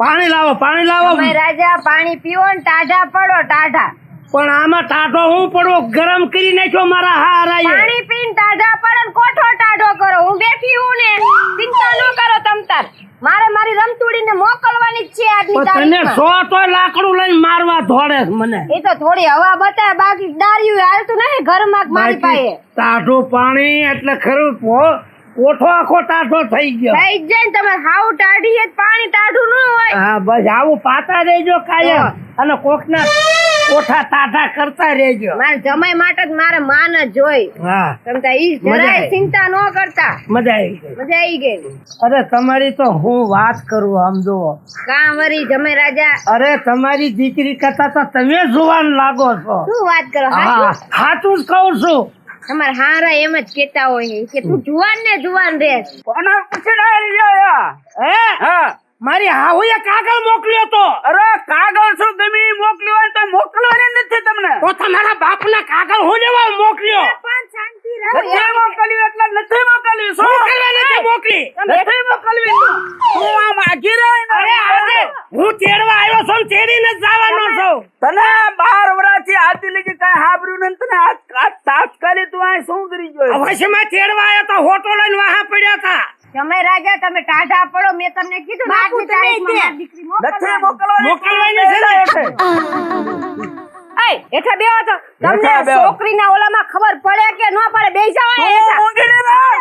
પાણી લાવો પાણી લાવો. તમે રાજા પાણી પીવો ને ટાઢા પડો ટાઢા. પણ આમાં ટાઢો હું પડવો ગરમ કરી નાખ્યો મારા હારાએ. પાણી પીને ટાઢા પડો ને કોઠો ટાઢો કરો. હું બેઠી હું ને ચિંતા ન કરો તમ તાર. મારે મારી રમતુડીને મોકલવાની છે આજની તારીખમાં તને સો તો લાકડું લઈને મારવા ધોડે મને. એ તો થોડી હવા બતાય બાકી ડાર્યું હાલતું નહીં ઘરમાં મારી પાસે. ટાઢું પાણી એટલે ખરું કોઠો આખો ટાઢો થઈ ગયો. થઈ જાય તમે હાવ ટાઢી પાણી ટાઢું ન હોય. હા બસ આવું પાતા રહેજો કાયમ. અને કોકના કોઠા ટાઢા કરતા રહેજો. મારે જમાઈ માટે જ મારે માન જ જોઈ. હા. તમે ઈ જરાય ચિંતા ન કરતા. મજા આવી ગઈ. મજા આવી ગઈ. અરે તમારી તો હું વાત કરું આમ કા કાં વરી જમાઈ રાજા? અરે તમારી દીકરી કરતા તો તમે જુવાન લાગો છો. શું વાત કરો? હા હાચું? જ કહું છું. તમારા હારા એમ જ કેતા હોય કે તું જુવાન ને જુવાન રે કોના પૂછીને આવી ગયા હે? હા. મારી હાહુએ કાગળ મોકલ્યો તો. અરે કાગળ શું ગમી મોકલ્યો હોય તો મોકલવાની નથી તમને. તો તમારા બાપના કાગળ હું લેવા મોકલ્યો? નથી મોકલ્યું એટલે નથી મોકલ્યું શું? મોકલવા નથી મોકલી. નથી મોકલવી હું આમ આઘી રહી અરે હું તેડવા આવ્યો છું ને તેડીને જ જવાનો છું. તને બાર વર્ષથી આથી લગી કઈ હાબર્યું નથી તને? આજ આજ તાત્કાલિક તું અહીં શું કરી ગયો અવશ્યમાં તેડવા આવ્યો તો હોટો લઈને વાહા પડ્યા હતા. તમે રાજા તમે ટાઢા પડો મેં તમને કીધું ને તારીખમાં મારી દીકરી મોકલવા મોકલવાની છે? એય, હેઠા બેહો તો. તમને છોકરીના ઓલામાં ખબર પડે કે ન પડે? જાઓ તું હેઠા.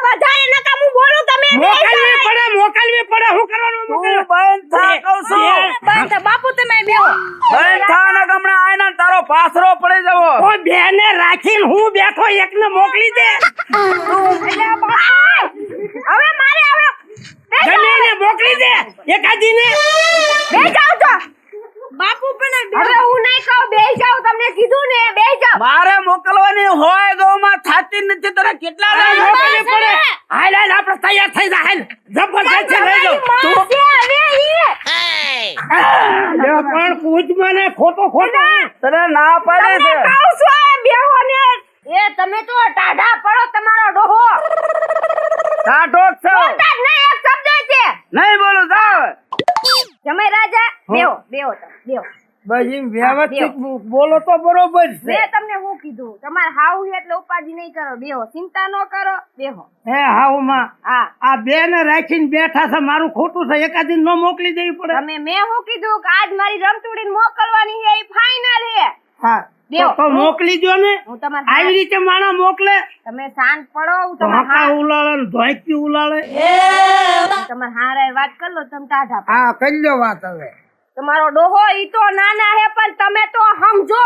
વધારે નકામું બોલું તમે મોકલવી પડે મોકલવી પડે. હું કરવાનું મોકલ? બંધ થા કહું છું. બંધ થા, બાપુ તમે બેહો. બંધ થા ને ગમણા આયના તારો પાસરો પડી જવો. ઓ બેને રાખીને હું બેઠો એકને મોકલી દે? હવે મારે હવે એને મોકલી દે એકાદીને? બે જાવ તો. બાપુ પણ હવે હું તમને કીધું ને બે જાઓ. મારે મોકલવાની હોય ગોમાં થાતી નથી તને કેટલા દાડા મોકલવી પડે? હાલ હાલ આપણે તૈયાર થઈ જા હાલ. જબરજસ્ત છે લઈ. મારી છે હવે ઈ. લે પણ પૂછ મને ખોટો ખોટો. તને ના પાડે છે. તમે કહું છું આ બેહો ને એ તમે તો ટાઢા પડો તમારો ડોહો. ટાઢો છો. ટાઢ નહીં એક શબ્દ છે. નહીં બોલું જાવ. જમે રાજા બેહો બેહો તમે બેહો. બસ એમ વ્યવસ્થિત બોલો તો બરોબર છે. મેં તમને હું કીધું તમારે હાવ એટલે ઉપાધિ નહીં કરો બેહો. ચિંતા ન કરો બેહો. હે હાઉમાં? હા. આ બે ને રાખીને બેઠા છે મારું ખોટું છે એકાદી ન મોકલી દેવી પડે. તમે મેં હું કીધું કે આજ મારી રમતુડી મોકલવાની છે એ ફાઇનલ છે. હા. તો- મોકલી દો ને. હું તમારે આવી રીતે માણસ મોકલે. તમે શાંત પડો હું તમારે ઉલાળે ને ધોઈકી ઉલાળે. તમારે હારે વાત કરી લો તમે ટાઢા હા કરી લો વાત હવે. તમારો ડોહો ઈ તો નાના હે પણ તમે તો સમજો.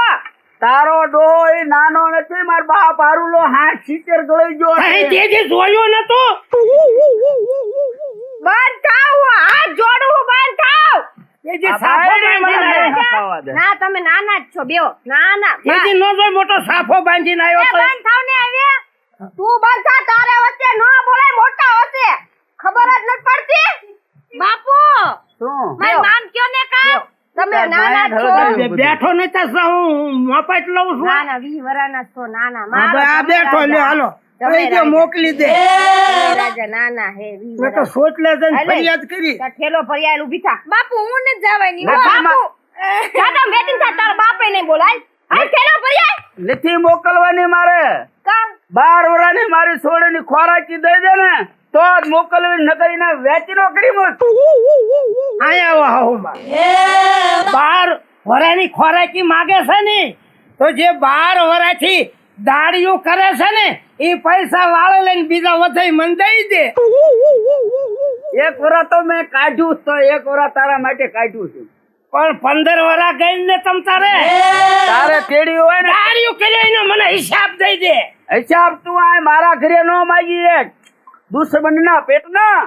તારો ડોહો એ નાનો નથી માર બાપ હારુલો હાથ સિત્તેર ગળી ગયો. અહીં તે જે જોયો નતો. બંધ થાવ હાથ જોડું બંધ થાવ તે જે આ સાફો. ના તમે નાના જ છો બેઓ નાના તે જે નો જોઈ મોટો સાફો બાંધીને એ આવ્યો તો. બંધ થાવ ને હવે તું બંધ થા તારે વચ્ચે ન બોલાય મોટા હશે ખબર જ નથી પડતી. બાપુ! શું? મારી માન કયો ને કા તમે નાના છો. બેઠો નહીં તો હું મફત લઉં છું. નાના વી વરાના છો નાના. મારો આ બેઠો લ્યો હાલો. તમે કહી દો રાજા. મોકલી દે. તમે રાજા નાના હે વી તો સોટલે જઈને ફરિયાદ કરી. ઠેલો ફરિયાદ ઊભી થા. બાપુ હું ને જવાયની ના, બાપુ. દાદા બેટી થા તાર બાપે ને બોલાય. હાલ ઠેલો ભરિયાલ નથી મોકલવાની મારે. કા? બાર વરાની મારી છોડીની ખોરાકી દઈ દે ને. તો મોકલવી નકરીને વેચી નો કરી. આયા આવો બાર વરાની ખોરાકી માગે છે ને તો જે બાર વરાથી દાડીઓ કરે છે ને એ પૈસા વાળે લઈને બીજા વધાઈ મન દઈ દે. એક વરા તો મેં કાઢ્યું તો એક વરા તારા માટે કાઢ્યું છે. પણ પંદર વરા ગઈને તમ તારે? તારે તેડી હોય ને? દાડીઓ કરી મને હિસાબ દઈ દે. હિસાબ તું આ મારા ઘરે નો માગી એક. દુશ્મન પેટના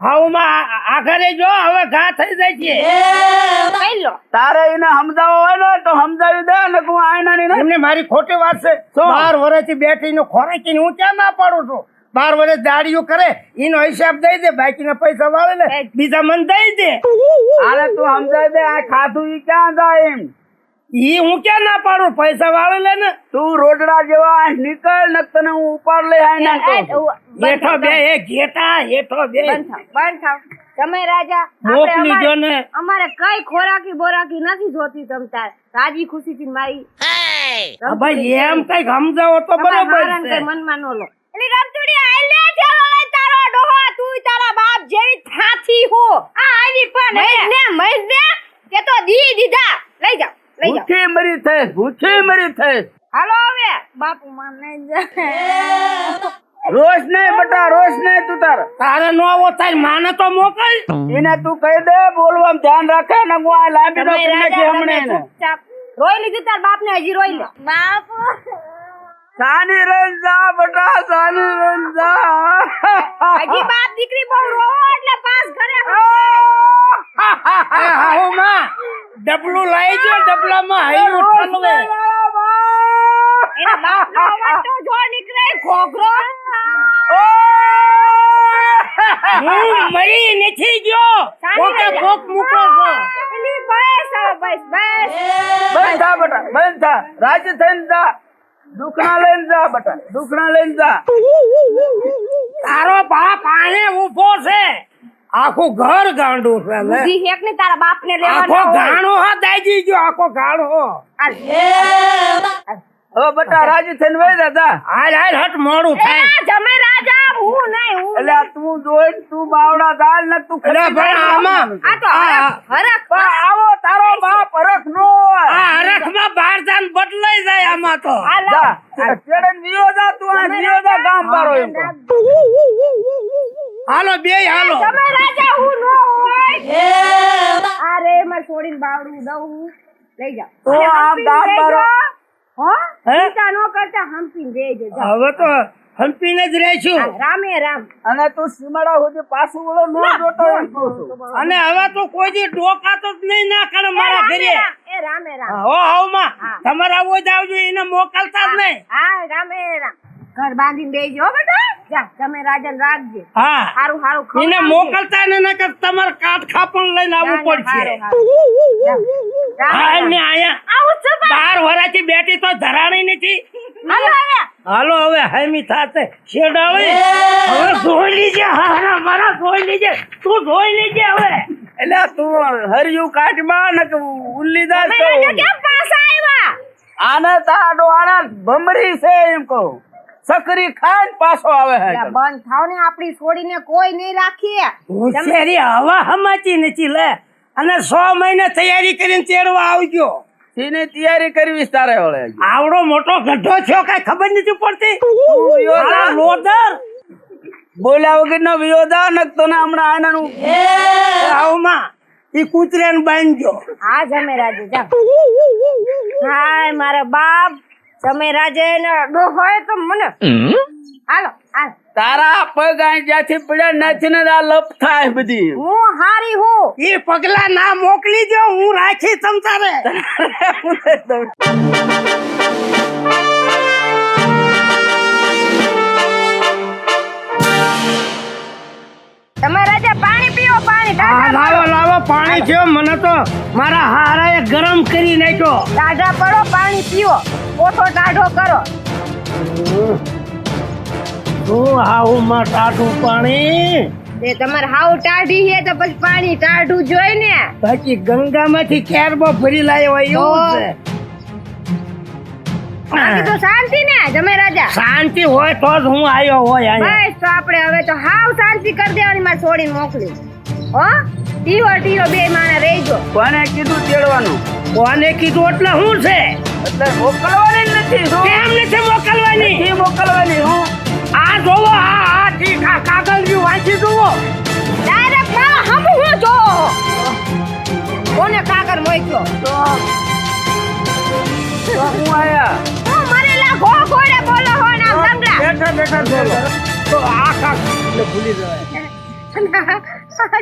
હાઉમાં આખરે જો હવે ઘા થઈ જાય છે તારે એને સમજાવો હોય ને તો સમજાવી દે ને હું આયના ની એમને મારી ખોટી વાત છે? બાર વર્ષથી બેઠીને ખોરાકી હું ક્યાં ના પાડું છું બાર વર્ષ દાડિયું કરે એનો હિસાબ દઈ દે બાકીના પૈસા વાળે ને બીજા મન દઈ દે અરે તું સમજાવી દે આ ખાધું ઈ ક્યાં જાય એમ ઈ હું ક્યાં ના પાડું? પૈસા વાળે લે ને. તું રોડડા જેવા નીકળ ને તને હું ઉપાડ લઈ હેઠો થાવ, બે એ ઘેટા હેઠો બે. બંધ થાવ તમે રાજા મોકલી દો ને. અમારે કઈ ખોરાકી બોરાકી નથી જોતી તમ તાર. રાજી ખુશી થી મારી. ભાઈ એમ કઈ સમજાવો તો બરાબર છે. મનમાં નો લો. એટલે રમતુડી આઈ લે છે તારો ડોહો તું તારા બાપ જેવી થાથી હો. આ આવી પણ મૈસ ને મૈસ ને તે તો દી દીધા. લઈ જાઓ. ભૂખી મરી થઈ ભૂખી મરી થઈ હાલો હવે. બાપુ માન રોષ નહીં બટા રોષ નહીં તું તાર. તારે નો આવો થાય માને તો મોકલ. એને તું કહી દે બોલવામાં ધ્યાન રાખે ને હું આ લાંબી નો તમે કરી હમણે રોઈ લીધી તાર બાપ ને હજી રોઈ લે. બાપુ. સાની રંજા બટા સાની રંજા હજી બાપ દીકરી બહુ રો એટલે પાસ ઘરે હા હા હા હા માં. ડબલું લઈ જો ડબલામાં હૈયું ઠલવે. એના બાપ નો અવાજ તો જો નીકળે ઘોઘરો. હું મરી નથી ગયો. કોકે કોક મૂકો છો. એલી બસ બસ બસ. થા બટા. બંધ થા રાજી થઈને જા. દુખણા લઈને જા બટા. દુખણા લઈને જા. તારો બાપ આને ઊભો છે. આખું ઘર ગાંડું છે લે. જી હેક ને તારા બાપ ને આખો ગાણો હા દાઈજી જો આખો ગાણો ઓ બટા રાજી થઈને જા જા. હાલ હાલ હટ મોડું થાય. જમે રાજા હું નહીં હું એટલે તું જોઈ તું બાવડા દાલ ને તું ખરે પણ આમાં આ તો હરખ આવો તારો બાપ હરખ નો આ હરખમાં બાર જાન બદલાઈ જાય આમાં તો. આ જા. ચેડન વિયો જા તું આ વિયો જા ગામ પારો એમ. હાલો બે હાલો. તમે રાજા હું નો હોય. અરે માર છોડીને બાવડું દઉં હું. લઈ જાઓ. તો અને આમ હંપીને બારો- હો? ચિંતા નો કરતા હંપીને દેજો. જાઓ. હવે તો હંપીને જ રહીશું. રામે રામ. અને તું સીમાડા સુધી પાછું ઓળો નો જોતો એમ કહું છું. અને હવે તો કોઈ દી ડોકાતો જ નહીં ના કરે મારા ઘરે. એ રામે રામ. હો હવમાં. તમારા આવો જ આવજો એને મોકલતા જ નહીં. હા રામે રામ. ઘર બાંધીને બેજો હો બેટા જા તમે રાજન રાખજે. હા. હારું સારું એને ખવડાવજે. મોકલતા ને નકર તમાર કાટ ખાપણ લઈને ના, આવવું પડશે. હા ને આયા. આવું છે બાર વરાથી બેઠી તો ધરાણી નથી. હાલો હવે. હામી થાશે. શેડાળી હવે ધોઈ લીજે. હારા મારા ધોઈ લીજે. તું ધોઈ લીજે હવે. એટલે તું હરિયું કાઢમાં ને કે ઉલ્લી જા તમે કેમ પાછા આવ્યા આને તાડો આણા ભમરી છે એમ કહું. સકરી ખાઈને પાછો આવે હે બંધ થાવ ને આપણી છોડીને કોઈ નહીં રાખીએ. હોશિયારી હવા હમાચી નથી લે. અને સો મહિને તૈયારી કરીને તેડવા આવજો. સીને તૈયારી કરવી તારે વળે. આવડો મોટો ગઢો છો કઈ ખબર નથી પડતી? આ. લોદર બોલ્યા વગર નો વિયોદા નકતો ને હમણાં આનાનું આવમાં ઈ કૂતરે ને બાંધજો. હા જમે રાજી જા હાય મારા બાપ. જમે રાજે ને ડોહોય તો મને. હાલો હાલો. તારા પગ જ્યાંથી પડ્યા નથી ને આ લપ થાય બધી. હું હારી હું. એ પગલા ના મોકલી દો હું રાખી તમ તારે તમે રાજા પાણી પાણી દાદા લાવો લાવો પાણી થયો મને તો મારા હારાએ ગરમ કરી નાખ્યો. દાદા પડો પાણી પીઓ. ઓછો ટાઢો કરો. શું આવું માં ટાઢું પાણી. એ તમારે હાવ ટાઢી છે તો પછી પાણી ટાઢું જોઈ ને. બાકી ગંગામાંથી કેરબો ભરી લાવ્યો હોય એવું છે. તો શાંતિ ને તમે રાજા. શાંતિ હોય તો જ હું આવ્યો હોય બસ તો આપણે હવે તો હાવ શાંતિ કરી દેવાની મારે છોડીને મોકલી. હો? ટીઓ ટીઓ બે માણે રહેજો કોને કીધું તેડવાનું? કોને કીધું એટલે શું છે? એટલે મોકલવાની નથી શું? કેમ નથી મોકલવાની? એ મોકલવાની હું? આ જોવો આ આ ઠીક આ કાગળ બી વાંચી જુઓ. ડાયરેક્ટ મારા હમું હું જો. કોને કાગળ મોકલો? તો તો હું આયા? હું મરેલા બોલો હો નામ બેઠા બેઠા બોલો તો આ કાગળ ભૂલી જવાય.